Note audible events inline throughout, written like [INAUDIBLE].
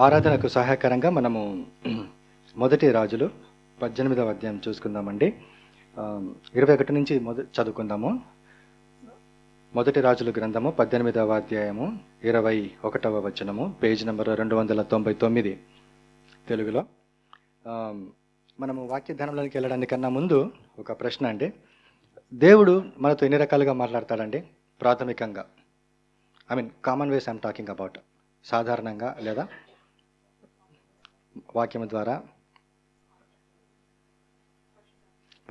ఆరాధనకు సహాయకరంగా మనము [CLEARS THROAT] మొదటి రాజులు పద్దెనిమిదవ అధ్యాయం చూసుకుందామండి. ఇరవై ఒకటి నుంచి మొద చదువుకుందాము. మొదటి రాజుల గ్రంథము పద్దెనిమిదవ అధ్యాయము ఇరవై ఒకటవ వచనము పేజ్ నెంబర్ రెండు వందల తొంభై తొమ్మిది. తెలుగులో మనము మనము వాక్యధ్యానంలోకి వెళ్ళడానికన్నా ముందు ఒక ప్రశ్న అండి. దేవుడు మనతో ఎన్ని రకాలుగా మాట్లాడతాడండి? ప్రాథమికంగా I mean common ways I'm talking about సాధారణంగా లేదా వాక్యం ద్వారా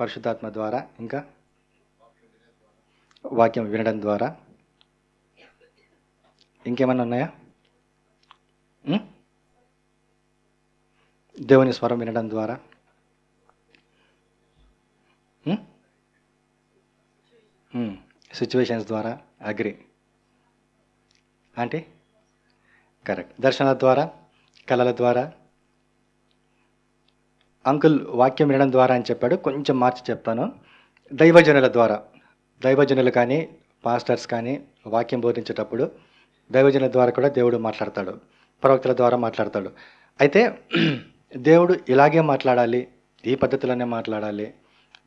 పరిశుద్ధాత్మ ద్వారా ఇంకా వాక్యం వినడం ద్వారా. ఇంకేమైనా ఉన్నాయా? దేవుని స్వరం వినడం ద్వారా. సిచ్యువేషన్స్ ద్వారా అగ్రి అంటే కరెక్ట్ దర్శనాల ద్వారా కళల ద్వారా అంకుల్ వాక్యం వినడం ద్వారా అని చెప్పాడు. కొంచెం మార్చి చెప్తాను. దైవజనుల ద్వారా. దైవజనులు కానీ పాస్టర్స్ కానీ వాక్యం బోధించేటప్పుడు దైవజనుల ద్వారా కూడా దేవుడు మాట్లాడతాడు. ప్రవక్తల ద్వారా మాట్లాడతాడు. అయితే [CLEARS THROAT] దేవుడు ఇలాగే మాట్లాడాలి ఈ పద్ధతిలోనే మాట్లాడాలి.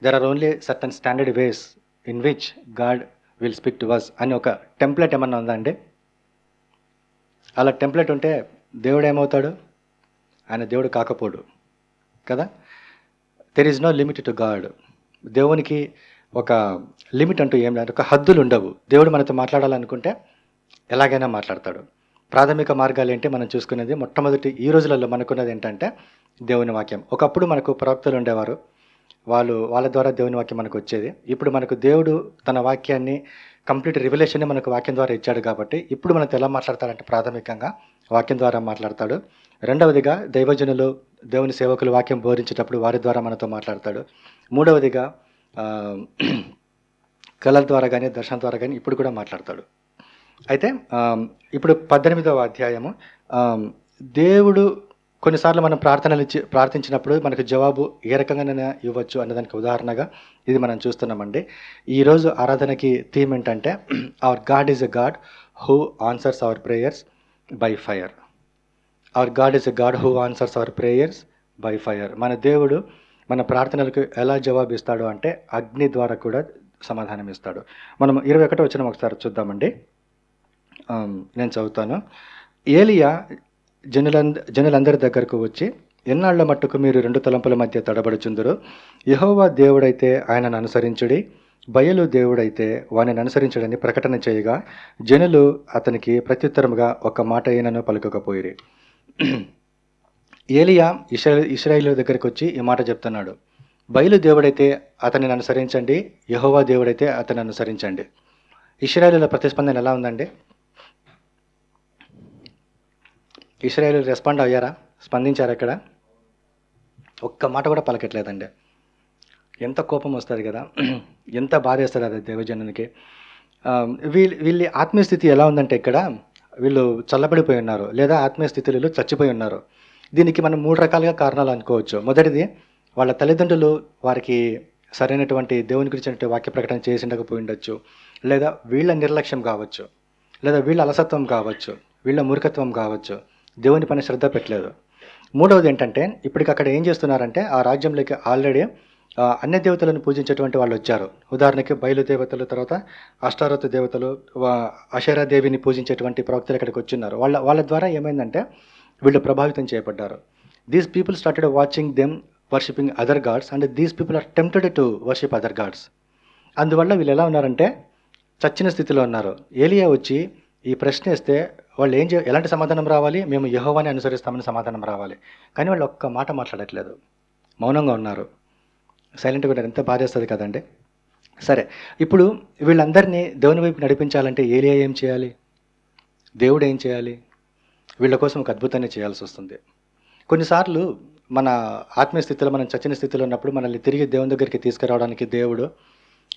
There are only certain standard ways in which God will speak to ours అని ఒక టెంప్లెట్ ఏమన్నా ఉందా అండి? అలా టెంప్లెట్ ఉంటే దేవుడు ఏమవుతాడు? ఆయన దేవుడు కాకపోడు. కదా? There is no limit to God దేవునికి ఒక లిమిట్ అంటూ ఏం లేదు. ఒక హద్దులు ఉండవు. దేవుడు మనతో మాట్లాడాలనుకుంటే ఎలాగైనా మాట్లాడతాడు. ప్రాథమిక మార్గాలు ఏంటి? మనం చూసుకునేది మొట్టమొదటి ఈ రోజులలో మనకున్నది ఏంటంటే దేవుని వాక్యం. ఒకప్పుడు మనకు ప్రవక్తలు ఉండేవారు. వాళ్ళు వాళ్ళ ద్వారా దేవుని వాక్యం మనకు వచ్చేది. ఇప్పుడు మనకు దేవుడు తన వాక్యాన్ని కంప్లీట్ రివల్యూషన్ మనకు వాక్యం ద్వారా ఇచ్చాడు కాబట్టి ఇప్పుడు మనతో ఎలా మాట్లాడతాడంటే ప్రాథమికంగా వాక్యం ద్వారా మాట్లాడతాడు. రెండవదిగా దైవజనులు దేవుని సేవకులు వాక్యం బోధించేటప్పుడు వారి ద్వారా మనతో మాట్లాడతాడు. మూడవదిగా కళల ద్వారా కానీ దర్శనం ద్వారా కానీ ఇప్పుడు కూడా మాట్లాడతాడు. అయితే ఇప్పుడు పద్దెనిమిదవ అధ్యాయము దేవుడు కొన్నిసార్లు మనం ప్రార్థనలు ఇచ్చి ప్రార్థించినప్పుడు మనకు జవాబు ఏ రకంగానైనా ఇవ్వచ్చు అన్నదానికి ఉదాహరణగా ఇది మనం చూస్తున్నామండి. ఈరోజు ఆరాధనకి థీమ్ ఏంటంటే our God is a God who answers our prayers by fire our God is a God who answers our prayers by fire మన దేవుడు మన ప్రార్థనలకు ఎలా జవాబిస్తాడు అంటే అగ్ని ద్వారా కూడా సమాధానం ఇస్తాడు మనం ఇరవై ఒకటో వచ్చిన ఒకసారి చూద్దామండి. నేను చదువుతాను. ఏలియా జనులంద జనులందరి దగ్గరకు వచ్చి ఎన్నాళ్ళ మట్టుకు మీరు రెండు తలంపుల మధ్య తడబడుచుందరు? యహోవా దేవుడైతే ఆయనను అనుసరించుడి. బయలు దేవుడైతే వానిని అనుసరించడని ప్రకటన చేయగా జనులు అతనికి ప్రత్యుత్తరముగా ఒక మాట అయినను పలుకకపోయిరి. ఏలియా ఇస్రా ఇస్రాయిలు దగ్గరికి వచ్చి ఈ మాట చెప్తున్నాడు. బయలు దేవుడైతే అతనిని అనుసరించండి యహోవా దేవుడైతే అతన్ని అనుసరించండి ఇస్రాయేలుల ప్రతిస్పందన ఎలా ఉందండి? ఇస్రాయేల్ రెస్పాండ్ అయ్యారా? స్పందించారా ఇక్కడ? ఒక్క మాట కూడా పలకట్లేదండి. ఎంత కోపం వస్తుంది కదా? ఎంత బాధ వేస్తుంది అది దేవజనునికి? వీళ్ళ వీళ్ళ ఆత్మీయ స్థితి ఎలా ఉందంటే ఇక్కడ వీళ్ళు చల్లబడిపోయి ఉన్నారు లేదా ఆత్మీయ స్థితిలో చచ్చిపోయి ఉన్నారు. దీనికి మనం మూడు రకాలుగా కారణాలు అనుకోవచ్చు. మొదటిది వాళ్ళ తల్లిదండ్రులు వారికి సరైనటువంటి దేవుని గురించినటువంటి వాక్య ప్రకటన చేసి ఉండకపోయి ఉండొచ్చు లేదా వీళ్ళ నిర్లక్ష్యం కావచ్చు. లేదా వీళ్ళ అలసత్వం కావచ్చు. వీళ్ళ మూర్ఖత్వం కావచ్చు. దేవుని పని శ్రద్ధ పెట్టలేదు. మూడవది ఏంటంటే ఇప్పటికి అక్కడ ఏం చేస్తున్నారంటే ఆ రాజ్యంలోకి ఆల్రెడీ అన్య దేవతలను పూజించేటువంటి వాళ్ళు వచ్చారు. ఉదాహరణకి బయలు దేవతలు తర్వాత అష్టారథ దేవతలు వా- దేవిని పూజించేటువంటి ప్రవక్తలు ఇక్కడికి వచ్చిన్నారు. వాళ్ళ వాళ్ళ ద్వారా ఏమైందంటే వీళ్ళు ప్రభావితం చేయబడ్డారు. These people started watching them worshipping other gods and these people are tempted to worship other gods అందువల్ల వీళ్ళు ఎలా ఉన్నారంటే చచ్చిన స్థితిలో ఉన్నారు. ఏలియా వచ్చి ఈ ప్రశ్న ఇస్తే వాళ్ళు ఏం చే ఎలాంటి సమాధానం రావాలి? మేము యహోవాని అనుసరిస్తామని సమాధానం రావాలి. కానీ వాళ్ళు ఒక్క మాట మాట్లాడట్లేదు. మౌనంగా ఉన్నారు. సైలెంట్గా ఉన్నారు. ఎంత బాధేస్తుంది కదండి. సరే ఇప్పుడు వీళ్ళందరినీ దేవుని వైపు నడిపించాలంటే ఏలియా ఏం చేయాలి? దేవుడు ఏం చేయాలి? వీళ్ళ కోసం ఒక అద్భుతాన్ని చేయాల్సి వస్తుంది. కొన్నిసార్లు మన ఆత్మీయ స్థితిలో మనం చచ్చిన స్థితిలో ఉన్నప్పుడు మనల్ని తిరిగి దేవుని దగ్గరికి తీసుకురావడానికి దేవుడు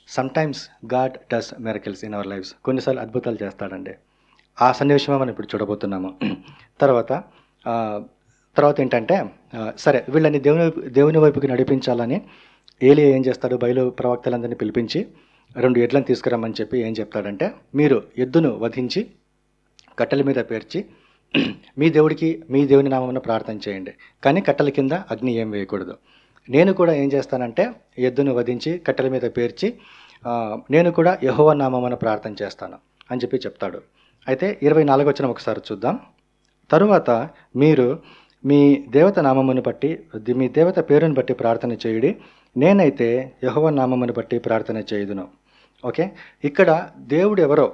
sometimes God does miracles in our lives కొన్నిసార్లు అద్భుతాలు చేస్తాడండి. ఆ సన్నివేశమే మనం ఇప్పుడు చూడబోతున్నాము. తర్వాత తర్వాత ఏంటంటే సరే వీళ్ళని దేవుని వైపు దేవుని వైపుకి నడిపించాలని ఏలియా ఏం చేస్తాడు? బయలు ప్రవక్తలందరినీ పిలిపించి రెండు ఎడ్లను తీసుకురమ్మని చెప్పి ఏం చెప్తాడంటే మీరు ఎద్దును వధించి కట్టెల మీద పేర్చి మీ దేవుడికి మీ దేవుని నామమున ప్రార్థన చేయండి. కానీ కట్టెల కింద అగ్ని ఏం వేయకూడదు. నేను కూడా ఏం చేస్తానంటే ఎద్దును వధించి కట్టెల మీద పేర్చి నేను కూడా యహోవ నామమున ప్రార్థన చేస్తాను అని చెప్పి చెప్తాడు. అయితే ఇరవై నాలుగు వచ్చిన ఒకసారి చూద్దాం. తరువాత మీరు మీ దేవత నామమును బట్టి మీ దేవత పేరుని బట్టి ప్రార్థన చేయుడి నేనైతే యహోవ నామమును బట్టి ప్రార్థన చేయుదును. ఓకే? ఇక్కడ దేవుడు ఎవరో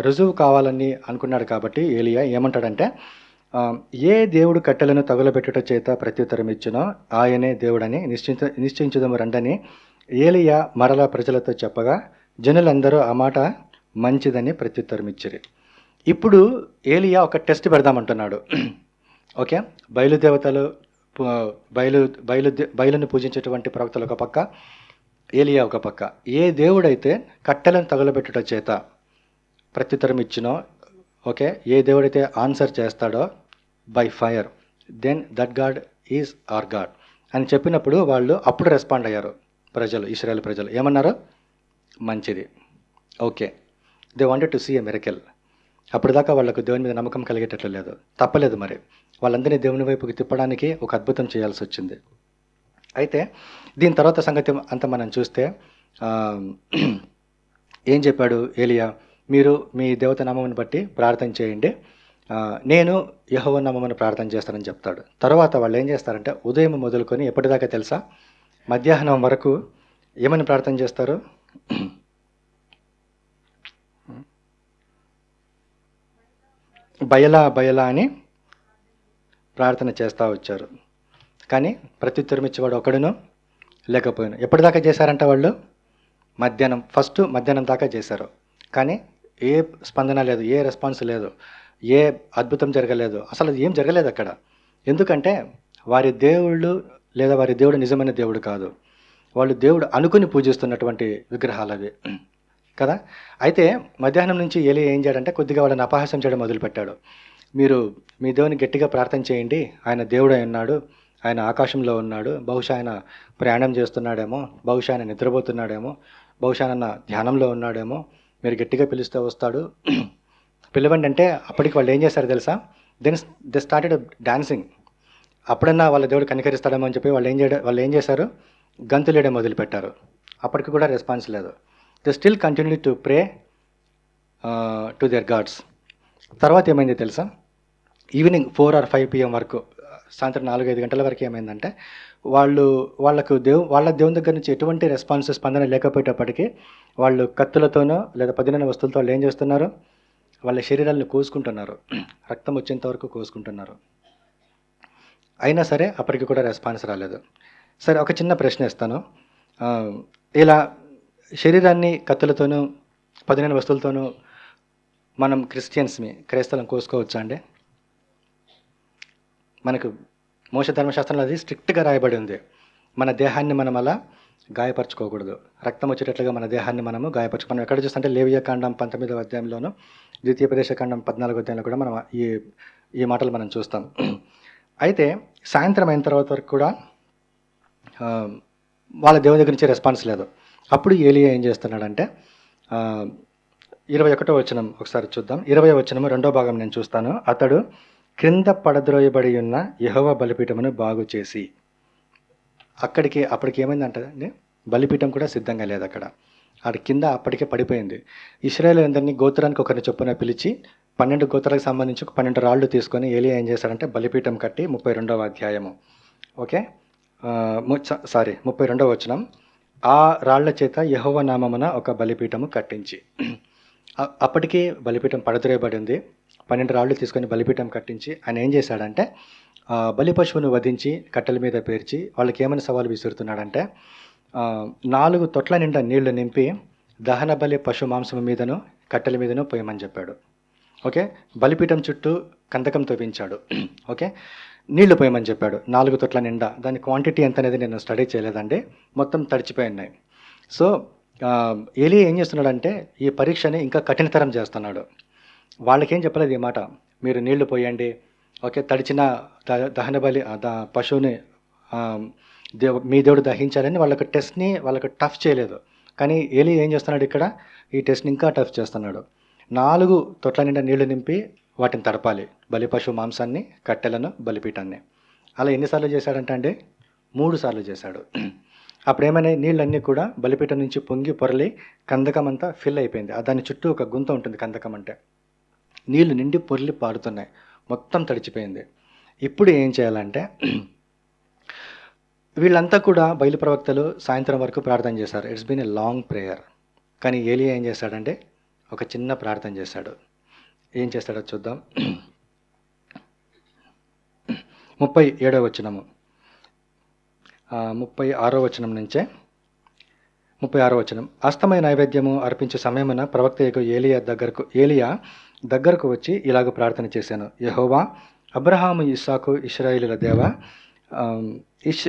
రుజువు కావాలని అనుకున్నాడు కాబట్టి ఏలియా ఏమంటాడంటే ఏ దేవుడు కట్టెలను తగులబెట్టుట చేత ప్రత్యుత్తరం ఇచ్చినో ఆయనే దేవుడని నిశ్చించ నిశ్చయించదము రండని ఏలియా మరల ప్రజలతో చెప్పగా జనులందరూ ఆ మాట మంచిదని ప్రత్యుత్తరం ఇచ్చిరి. ఇప్పుడు ఏలియా ఒక టెస్ట్ పెడదామంటున్నాడు. ఓకే? బయలుదేవతలు బయలు బయలు బయలును పూజించేటువంటి ప్రవక్తలు ఒక పక్క ఏలియా ఒక పక్క. ఏ దేవుడైతే కట్టెలను తగలబెట్టుట చేత ప్రత్యుత్తరం ఇచ్చినో ఓకే ఏ దేవుడైతే ఆన్సర్ చేస్తాడో by fire then that God is our God అని చెప్పినప్పుడు వాళ్ళు అప్పుడు రెస్పాండ్ అయ్యారు ప్రజలు ఇస్రాయల్ ప్రజలు. ఏమన్నారు? మంచిది. Okay. They wanted to see a miracle. అప్పటిదాకా వాళ్ళకు దేవుని మీద నమ్మకం కలిగేటట్లు లేదు. తప్పలేదు మరి. వాళ్ళందరినీ దేవుని వైపుకి తిప్పడానికి ఒక అద్భుతం చేయాల్సి వచ్చింది. అయితే దీని తర్వాత సంగతి అంతా మనం చూస్తే ఏం చెప్పాడు ఏలియా? మీరు మీ దేవత నామమును బట్టి ప్రార్థన చేయండి. నేను యహోవ నామమును ప్రార్థన చేస్తానని చెప్తాడు. తర్వాత వాళ్ళు ఏం చేస్తారంటే ఉదయం మొదలుకొని ఎప్పటిదాకా తెలుసా? మధ్యాహ్నం వరకు ఏమని ప్రార్థన చేస్తారు? బయలా బయలా అని ప్రార్థన చేస్తూ వచ్చారు. కానీ ప్రత్యుత్తరం ఇచ్చేవాడు ఒకడును లేకపోయాను. ఎప్పటిదాకా చేశారంట వాళ్ళు? మధ్యాహ్నం. ఫస్ట్ మధ్యాహ్నం దాకా చేశారు. కానీ ఏ స్పందన లేదు ఏ రెస్పాన్స్ లేదు ఏ అద్భుతం జరగలేదు. అసలు ఏం జరగలేదు అక్కడ. ఎందుకంటే వారి దేవుళ్ళు లేదా వారి దేవుడు నిజమైన దేవుడు కాదు. వాళ్ళు దేవుడు అనుకుని పూజిస్తున్నటువంటి విగ్రహాలు అవి. కదా? అయితే మధ్యాహ్నం నుంచి ఏలి ఏం చేయడంటే కొద్దిగా వాళ్ళని అపహాస్యం చేయడం మొదలుపెట్టాడు. మీరు మీ దేవుని గట్టిగా ప్రార్థన చేయండి. ఆయన దేవుడై ఉన్నాడు. ఆయన ఆకాశంలో ఉన్నాడు. బహుశా ఆయన ప్రయాణం చేస్తున్నాడేమో. బహుశా ఆయన నిద్రపోతున్నాడేమో. బహుశా ఆయన ధ్యానంలో ఉన్నాడేమో. మీరు గట్టిగా పిలిస్తే వస్తాడు. [CLEARS THROAT] పిలవండి అంటే అప్పటికి వాళ్ళు ఏం చేశారు తెలుసా? దెన్ దే స్టార్టెడ్ డాన్సింగ్ అప్పుడన్నా వాళ్ళ దేవుడు కనికరిస్తాడేమో అని చెప్పి వాళ్ళు ఏం చేయడం వాళ్ళు ఏం చేశారు? గంతులేయడం మొదలుపెట్టారు. అప్పటికి కూడా రెస్పాన్స్ లేదు. They still continue to pray to their gods తర్వాత ఏమైంది తెలుసా? Evening four or five PM వరకు సాయంత్రం నాలుగు ఐదు గంటల వరకు ఏమైందంటే వాళ్ళు వాళ్ళకు దేవు వాళ్ళ దేవుని దగ్గర నుంచి ఎటువంటి రెస్పాన్స్ స్పందన లేకపోయేటప్పటికీ వాళ్ళు కత్తులతోనో లేదా పదిన వస్తువులతో వాళ్ళు ఏం చేస్తున్నారు? వాళ్ళ శరీరాలను కోసుకుంటున్నారు. [CLEARS THROAT] రక్తం వచ్చేంత వరకు కోసుకుంటున్నారు. అయినా సరే అప్పటికి కూడా రెస్పాన్స్ రాలేదు. సరే ఒక చిన్న ప్రశ్న ఇస్తాను ఇలా శరీరాన్ని కత్తులతోనూ పదిహేను వస్తువులతోనూ మనం క్రిస్టియన్స్ని క్రైస్తవం కోసుకోవచ్చా అండి? మనకు మోస ధర్మశాస్త్రంలో అది స్ట్రిక్ట్గా రాయబడి ఉంది. మన దేహాన్ని మనం అలా గాయపరచుకోకూడదు. రక్తం వచ్చేటట్లుగా మన దేహాన్ని మనము గాయపరచు మనం ఎక్కడ చూస్తుంటే లేవియా కాండం పంతొమ్మిదవ అధ్యాయంలోను ద్వితీయ ప్రదేశ కాండం పద్నాలుగో అధ్యాయంలో కూడా మనం ఈ ఈ మాటలు మనం చూస్తాం. అయితే సాయంత్రం అయిన తర్వాత వరకు కూడా వాళ్ళ దేవుని దగ్గర నుంచి రెస్పాన్స్ లేదు. అప్పుడు ఏలియా ఏం చేస్తున్నాడంటే ఇరవై ఒకటో వచనం ఒకసారి చూద్దాం. ఇరవై వచనము రెండో భాగం నేను చూస్తాను. అతడు క్రింద పడద్రోయబడి ఉన్న యహోవ బలిపీఠమును బాగు చేసి అక్కడికి అప్పటికి ఏమైందంటే బలిపీఠం కూడా సిద్ధంగా లేదు అక్కడ. ఆడ కింద అప్పటికే పడిపోయింది. ఇస్రాయేల్ అందరినీ గోత్రానికి ఒకరిని చొప్పున పిలిచి పన్నెండు గోత్రాలకు సంబంధించి ఒక పన్నెండు రాళ్ళు తీసుకొని ఏలియా ఏం చేశాడంటే బలిపీఠం కట్టి ముప్పై రెండవ అధ్యాయము. ఓకే? సారీ ముప్పై రెండవ వచనం. ఆ రాళ్ళ చేత యహోవ నామమున ఒక బలిపీఠము కట్టించి. [CLEARS THROAT] అప్పటికే బలిపీఠం పడద్రోయబడింది పన్నెండు రాళ్ళు తీసుకొని బలిపీఠం కట్టించి ఆయన ఏం చేశాడంటే బలి పశువును వధించి కట్టెల మీద పేర్చి వాళ్ళకి ఏమైనా సవాలు విసురుతున్నాడంటే నాలుగు తొట్ల నిండా నీళ్ళు నింపి దహన బలి పశు మాంసం మీదను కట్టెల మీదను పోయమని చెప్పాడు. ఓకే? బలిపీఠం చుట్టూ కందకం తవ్వించాడు. [CLEARS THROAT] ఓకే? నీళ్ళు పోయమని చెప్పాడు. నాలుగు తొట్ల నిండా. దాని క్వాంటిటీ ఎంత అనేది నేను స్టడీ చేయలేదండి. మొత్తం తడిచిపోయి ఉన్నాయి. సో ఎలి ఏలి ఏం చేస్తున్నాడంటే ఈ పరీక్షని ఇంకా కఠినతరం చేస్తున్నాడు. వాళ్ళకేం చెప్పలేదు ఈ మాట. మీరు నీళ్ళు పోయండి. ఓకే తడిచిన దహన బలి ద పశువుని ఆ, దేవ మీ దేవుడు దహించాలని వాళ్ళకి టెస్ట్ని వాళ్ళకి టఫ్ చేయలేదు. కానీ ఏలి ఏం చేస్తున్నాడు ఇక్కడ? ఈ టెస్ట్ని ఇంకా టఫ్ చేస్తున్నాడు. నాలుగు తొట్ల నిండా నీళ్ళు నింపి వాటిని తడపాలి. బలి పశువు మాంసాన్ని కట్టెలను బలిపీఠాన్ని. అలా ఎన్నిసార్లు చేశాడంటే అండి? మూడు సార్లు చేశాడు. [CLEARS THROAT] అప్పుడు ఏమైనా నీళ్ళన్నీ కూడా బలిపీఠం నుంచి పొంగి పొరలి కందకం అంతా ఫిల్ అయిపోయింది. దాని చుట్టూ ఒక గుంత ఉంటుంది కందకం అంటే. నీళ్ళు నిండి పొరలి పారుతున్నాయి. మొత్తం తడిచిపోయింది. ఇప్పుడు ఏం చేయాలంటే [CLEARS THROAT] వీళ్ళంతా కూడా బయలు ప్రవక్తలు సాయంత్రం వరకు ప్రార్థన చేశారు. It's been a long prayer కానీ ఏలియా ఏం చేశాడంటే ఒక చిన్న ప్రార్థన చేశాడు. ఏం చేస్తాడో చూద్దాం. ముప్పై ఏడవ వచనము. ముప్పై ఆరో వచనం నుంచే. ముప్పై ఆరో వచనం. అస్తమయ నైవేద్యము అర్పించే సమయమున ప్రవక్త యొక్క ఏలియా దగ్గరకు ఏలియా దగ్గరకు వచ్చి ఇలాగ ప్రార్థన చేశాను. యహోవా అబ్రహాము ఇస్సాకు ఇస్రాయేలుల దేవ ఇష్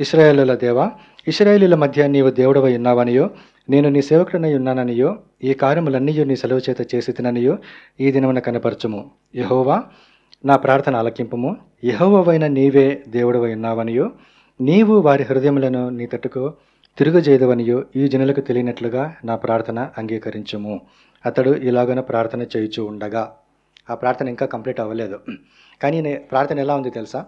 ఇస్రాయేలుల దేవ ఇస్రాయేలీల మధ్య నీవు దేవుడవై ఉన్నావనియో నేను నీ సేవకుడనై ఉన్నాననియో ఈ కార్యములన్నీయో నీ సెలవు చేత చేసి తిననియో ఈ దినమున కనపరచుము. యహోవా నా ప్రార్థన ఆలకింపుము. యహోవైన నీవే దేవుడవై ఉన్నావనియో నీవు వారి హృదయములను నీ తట్టుకు తిరుగుజేయదవనియో ఈ జనులకు తెలియనట్లుగా నా ప్రార్థన అంగీకరించుము. అతడు ఇలాగన ప్రార్థన చేయుచు ఉండగా. ఆ ప్రార్థన ఇంకా కంప్లీట్ అవ్వలేదు. కానీ నే- ప్రార్థన ఎలా ఉంది తెలుసా?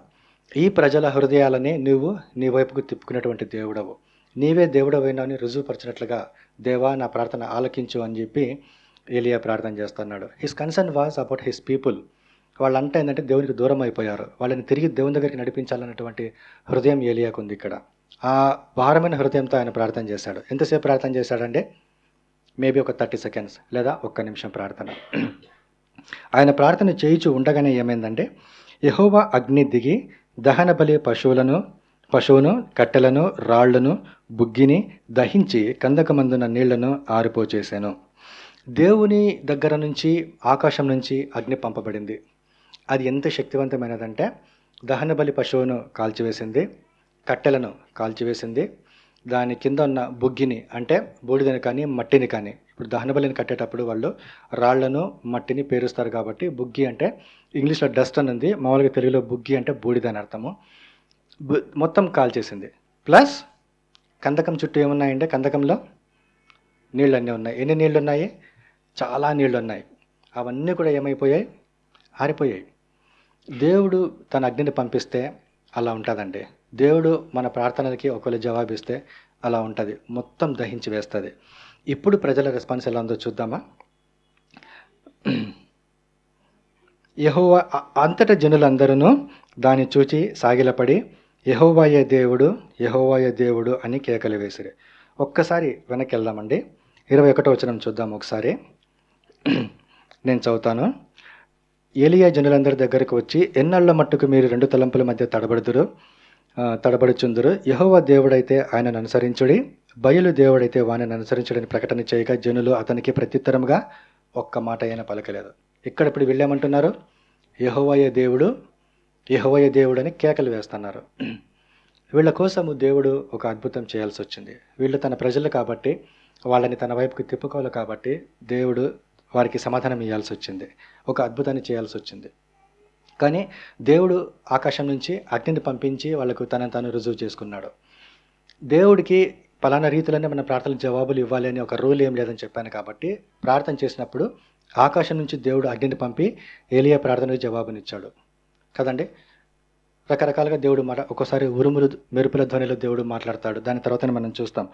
ఈ ప్రజల హృదయాలని నువ్వు నీ వైపుకు తిప్పుకునేటువంటి దేవుడవు. నీవే దేవుడవైనావని రుజువుపరచినట్లుగా దేవా నా ప్రార్థన ఆలకించు అని చెప్పి ఏలియా ప్రార్థన చేస్తున్నాడు. His concern was about his people వాళ్ళంతా ఏంటంటే దేవునికి దూరం అయిపోయారు వాళ్ళని తిరిగి దేవుని దగ్గరికి నడిపించాలన్నటువంటి హృదయం ఏలియాకు ఉంది ఇక్కడ. ఆ భారమైన హృదయంతో ఆయన ప్రార్థన చేశాడు. ఎంతసేపు ప్రార్థన చేశాడంటే మేబీ ఒక థర్టీ సెకండ్స్ లేదా ఒక్క నిమిషం ప్రార్థన. ఆయన ప్రార్థన చేయించు ఉండగానే ఏమైందంటే యహోవా అగ్ని దిగి దహన బలి పశువులను పశువును కట్టెలను రాళ్ళను బుగ్గిని దహించి కందకమందున నీళ్ళను ఆరిపోచేశాను దేవుని దగ్గర నుంచి ఆకాశం నుంచి అగ్ని పంపబడింది. అది ఎంత శక్తివంతమైనదంటే దహన బలి పశువును కాల్చివేసింది కట్టెలను కాల్చివేసింది దాని కింద ఉన్న బుగ్గిని అంటే బూడిదని కానీ మట్టిని కానీ ఇప్పుడు దహన బలిని కట్టేటప్పుడు వాళ్ళు రాళ్ళను మట్టిని పేరుస్తారు కాబట్టి బుగ్గి అంటే ఇంగ్లీష్లో డస్ట్ అని ఉంది. మామూలుగా తెలుగులో బుగ్గి అంటే బూడిద అని అర్థము. బు- మొత్తం కాల్చేసింది. ప్లస్ కందకం చుట్టూ ఏమున్నాయంటే కందకంలో నీళ్ళు అన్నీ ఉన్నాయి. ఎన్ని నీళ్ళు ఉన్నాయి చాలా నీళ్ళు ఉన్నాయి అవన్నీ కూడా ఏమైపోయాయి? ఆరిపోయాయి. దేవుడు తన అగ్నిని పంపిస్తే అలా ఉంటుందండి. దేవుడు మన ప్రార్థనలకి ఒకవేళ జవాబిస్తే అలా ఉంటుంది. మొత్తం దహించి వేస్తుంది. ఇప్పుడు ప్రజల రెస్పాన్స్ ఎలా ఉందో చూద్దామా? యహోవా అంతట అంతటా జనులందరూ దాన్ని చూచి సాగిలపడి యహోవాయ దేవుడు యహోవాయ దేవుడు అని కేకలు వేసిరి. ఒక్కసారి వెనక్కి వెళ్దామండి ఇరవై ఒకటో వచనం చూద్దాం ఒకసారి. నేను చదువుతాను. ఏలియా జనులందరి దగ్గరకు వచ్చి ఎన్నళ్ళ మట్టుకు మీరు రెండు తలంపుల మధ్య తడబడుదురు? తడబడుచుందురు. యహోవా దేవుడైతే ఆయనను అనుసరించుడి. బయలు దేవుడైతే వానిని అనుసరించుడని ప్రకటన చేయగా జనులు అతనికి ప్రత్యుత్తరంగా ఒక్క మాట ఆయన పలకలేదు. ఇక్కడ ఇప్పుడు వీళ్ళేమంటున్నారు. యహోవయ దేవుడు యహోవయ దేవుడు అని కేకలు వేస్తున్నారు. వీళ్ళ కోసము దేవుడు ఒక అద్భుతం చేయాల్సి వచ్చింది. వీళ్ళు తన ప్రజలు కాబట్టి వాళ్ళని తన వైపుకి తిప్పుకోవాలి కాబట్టి దేవుడు వారికి సమాధానం ఇవ్వాల్సి వచ్చింది. ఒక అద్భుతాన్ని చేయాల్సి వచ్చింది. కానీ దేవుడు ఆకాశం నుంచి అగ్నిని పంపించి వాళ్ళకు తనను తాను రుజువు చేసుకున్నాడు. దేవుడికి పలానా రీతిలోనే మన ప్రార్థనలు జవాబులు ఇవ్వాలి అని ఒక రూల్ ఏం లేదని చెప్పాను కాబట్టి ప్రార్థన చేసినప్పుడు ఆకాశం నుంచి దేవుడు అగ్నిని పంపి ఏలియా ప్రార్థనకు జవాబునిచ్చాడు. కదండి? రకరకాలుగా దేవుడు మాట ఒక్కోసారి ఉరుములు మెరుపుల ధ్వనిలో దేవుడు మాట్లాడతాడు. దాని తర్వాత మనం చూస్తాం.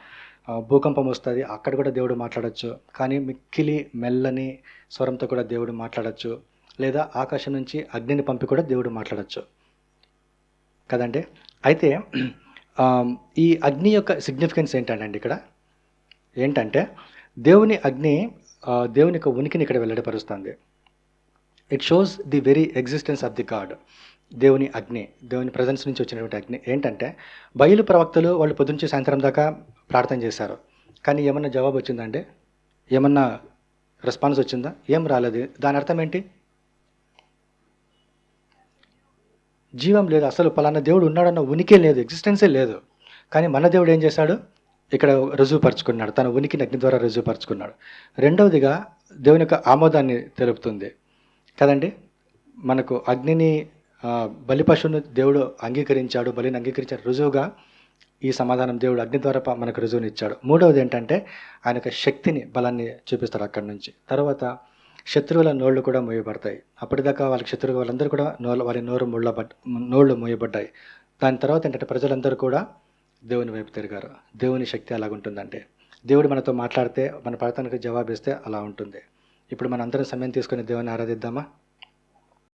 భూకంపం వస్తుంది అక్కడ కూడా దేవుడు మాట్లాడచ్చు. కానీ మిక్కిలి మెల్లని స్వరంతో కూడా దేవుడు మాట్లాడచ్చు. లేదా ఆకాశం నుంచి అగ్నిని పంపి కూడా దేవుడు మాట్లాడచ్చు. కదండి? అయితే ఈ అగ్ని యొక్క సిగ్నిఫికెన్స్ ఏంటంటే ఇక్కడ? ఏంటంటే దేవుని అగ్ని దేవుని యొక్క ఉనికిని ఇక్కడ వెల్లడిపరుస్తుంది. It shows the very existence of the God దేవుని అగ్ని దేవుని ప్రజెన్స్ నుంచి వచ్చినటువంటి అగ్ని. ఏంటంటే బయలు ప్రవక్తలు వాళ్ళు పొద్దునుంచి సాయంత్రం దాకా ప్రార్థన చేశారు. కానీ ఏమన్నా జవాబు వచ్చిందండి? ఏమన్నా రెస్పాన్స్ వచ్చిందా? ఏం రాలేదు. దాని అర్థం ఏంటి? జీవం లేదు అసలు పలానా దేవుడు ఉన్నాడన్న ఉనికి లేదు ఎగ్జిస్టెన్సే లేదు. కానీ మన దేవుడు ఏం చేశాడు? ఇక్కడ రుజువుపరుచుకున్నాడు తన ఉనికిని అగ్ని ద్వారా రుజువుపరుచుకున్నాడు. రెండవదిగా దేవుని యొక్క ఆమోదాన్ని తెలుపుతుంది. కదండి? మనకు అగ్నిని బలి పశువును దేవుడు అంగీకరించాడు బలిని అంగీకరించాడు రుజువుగా ఈ సమాధానం దేవుడు అగ్ని ద్వారా మనకు రుజువుని ఇచ్చాడు మూడవది ఏంటంటే ఆయన యొక్క శక్తిని బలాన్ని చూపిస్తాడు అక్కడి నుంచి. తర్వాత శత్రువుల నోళ్ళు కూడా మూయబడతాయి. అప్పటిదాకా వాళ్ళకి శత్రువు వాళ్ళందరూ కూడా నోళ్ళ వారి నోరు ముళ్ళ నోళ్ళు మూయబడ్డాయి. దాని తర్వాత ఏంటంటే ప్రజలందరూ కూడా దేవుని వైపు తిరిగారు. దేవుని శక్తి అలాగుంటుందంటే దేవుడు మనతో మాట్లాడితే మన ప్రార్థనకు జవాబిస్తే అలా ఉంటుంది. ఇప్పుడు మన అందరం సమయం తీసుకుని దేవుని ఆరాధిద్దామా?